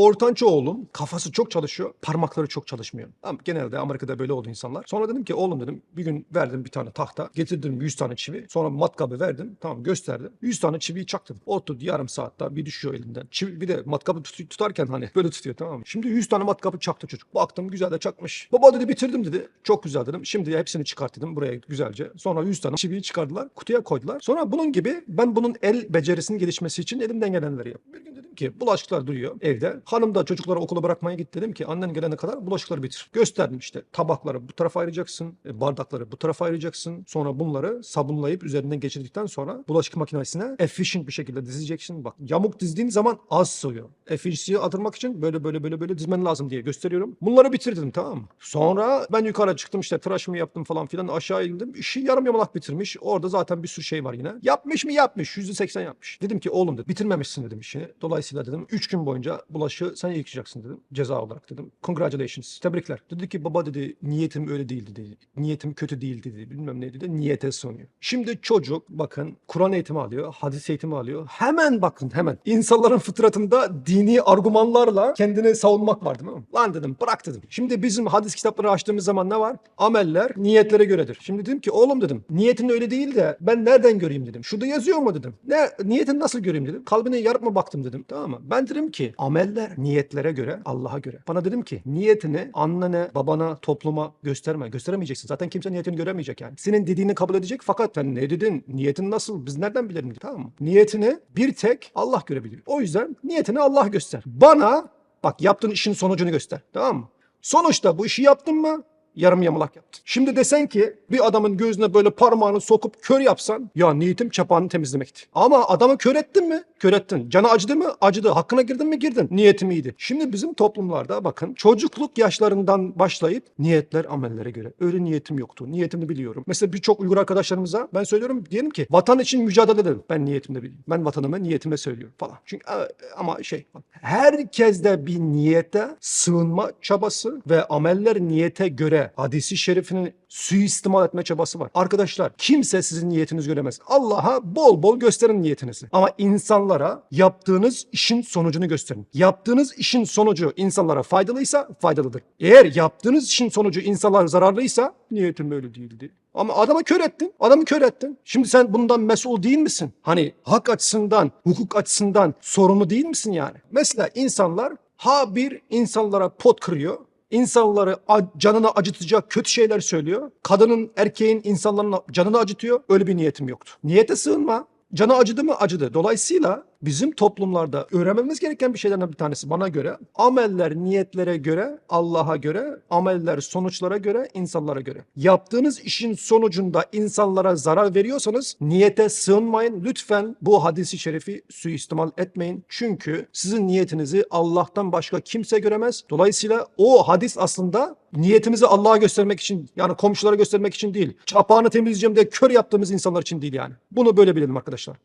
Ortanca oğlum kafası çok çalışıyor, parmakları çok çalışmıyor. Ama genelde Amerika'da böyle oldu insanlar. Sonra dedim ki oğlum dedim bir gün verdim bir tane tahta. Getirdim 100 tane çivi. Sonra matkabı verdim. Tamam gösterdim. 100 tane çiviyi çaktım. Oturdu yarım saatte bir düşüyor elinden. Çivi, bir de matkabı tut- tutarken hani böyle tutuyor tamam mı? Şimdi 100 tane matkabı çaktı çocuk. Baktım güzel de çakmış. Baba dedi bitirdim dedi. Çok güzel dedim. Şimdi hepsini çıkart dedim buraya güzelce. Sonra 100 tane çiviyi çıkardılar. Kutuya koydular. Sonra bunun gibi ben bunun el becerisinin gelişmesi için elimden gelenleri yaptım. Dedim ki bulaşıklar duruyor evde. Hanım da çocukları okula bırakmaya gitti. Dedim ki annen gelene kadar bulaşıkları bitir. Gösterdim işte tabakları bu tarafa ayıracaksın. e, Bardakları bu tarafa ayıracaksın. Sonra bunları sabunlayıp üzerinden geçirdikten sonra bulaşık makinesine efficient bir şekilde dizeceksin. Bak yamuk dizdiğin zaman az sığıyor. Efficiency'yi artırmak için böyle böyle böyle böyle dizmen lazım diye gösteriyorum. Bunları bitirdim tamam mı? Sonra ben yukarı çıktım işte tıraşımı yaptım falan filan aşağı indim. İşi yarım yamalak bitirmiş. Orada zaten bir sürü şey var yine. Yapmış mı yapmış. %80 yapmış. Dedim ki oğlum dedim bitirmemişsin dedim işini. Dolayısıyla dedim 3 gün boyunca bulaşığı sen yıkayacaksın dedim. Ceza olarak dedim. Congratulations. Tebrikler. Dedi ki baba dedi niyetim öyle değil dedi. Niyetim kötü değil dedi. Bilmem ne dedi. Niyete sığınıyor. Şimdi çocuk bakın Kur'an eğitimi alıyor. Hadis eğitimi alıyor. Hemen bakın hemen. İnsanların fıtratında dini argümanlarla kendini savunmak var değil mi? Lan dedim bırak dedim. Şimdi bizim hadis kitapları açtığımız zaman ne var? Ameller niyetlere göredir. Şimdi dedim ki oğlum dedim niyetin öyle değil de ben nereden göreyim dedim. Şurada yazıyor mu dedim. Ne niyetin nasıl göreyim dedim. Kalbine yarıp mı baktım dedim. Tamam mı? Ben dedim ki ameller niyetlere göre Allah'a göre. Bana dedim ki niyetini annene, babana, topluma gösterme. Gösteremeyeceksin. Zaten kimse niyetini göremeyecek yani. Senin dediğini kabul edecek fakat sen ne dedin? Niyetin nasıl? Biz nereden bilelim? Tamam mı? Niyetini bir tek Allah görebilir. O yüzden niyetini Allah göster. Bana bak yaptığın işin sonucunu göster. Tamam mı? Sonuçta bu işi yaptın mı? Yarım yamalak yaptın. Şimdi desen ki bir adamın gözüne böyle parmağını sokup kör yapsan ya niyetim çapağını temizlemekti. Ama adamı kör ettin mi? Kör ettin. Canı acıdı mı? Acıdı. Hakkına girdin mi? Girdin. Niyetim iyiydi. Şimdi bizim toplumlarda bakın çocukluk yaşlarından başlayıp niyetler amellere göre. Öyle niyetim yoktu. Niyetimi biliyorum. Mesela birçok Uygur arkadaşlarımıza ben söylüyorum diyelim ki vatan için mücadele edelim. Ben niyetimde biliyorum. Ben vatanımı niyetime söylüyorum falan. Çünkü ama şey herkeste bir niyete sığınma çabası ve ameller niyete göre hadisi şerifini suistimal etme çabası var. Arkadaşlar kimse sizin niyetinizi göremez. Allah'a bol bol gösterin niyetinizi. Ama insanlara yaptığınız işin sonucunu gösterin. Yaptığınız işin sonucu insanlara faydalıysa faydalıdır. Eğer yaptığınız işin sonucu insanlara zararlıysa niyetim böyle değildi. Ama adamı kör ettin. Adamı kör ettin. Şimdi sen bundan mesul değil misin? Hani hak açısından, hukuk açısından sorumlu değil misin yani? Mesela insanlar ha bir insanlara pot kırıyor. İnsanları canını acıtacak kötü şeyler söylüyor. Kadının, erkeğin insanların canını acıtıyor. Öyle bir niyetim yoktu. Niyete sığınma. Canı acıdı mı? Acıdı. Dolayısıyla bizim toplumlarda öğrenmemiz gereken bir şeylerden bir tanesi bana göre ameller niyetlere göre, Allah'a göre, ameller sonuçlara göre, insanlara göre. Yaptığınız işin sonucunda insanlara zarar veriyorsanız niyete sığınmayın. Lütfen bu hadisi şerifi suistimal etmeyin. Çünkü sizin niyetinizi Allah'tan başka kimse göremez. Dolayısıyla o hadis aslında niyetimizi Allah'a göstermek için yani komşulara göstermek için değil. Çapağını temizleyeceğim diye kör yaptığımız insanlar için değil yani. Bunu böyle bilelim arkadaşlar.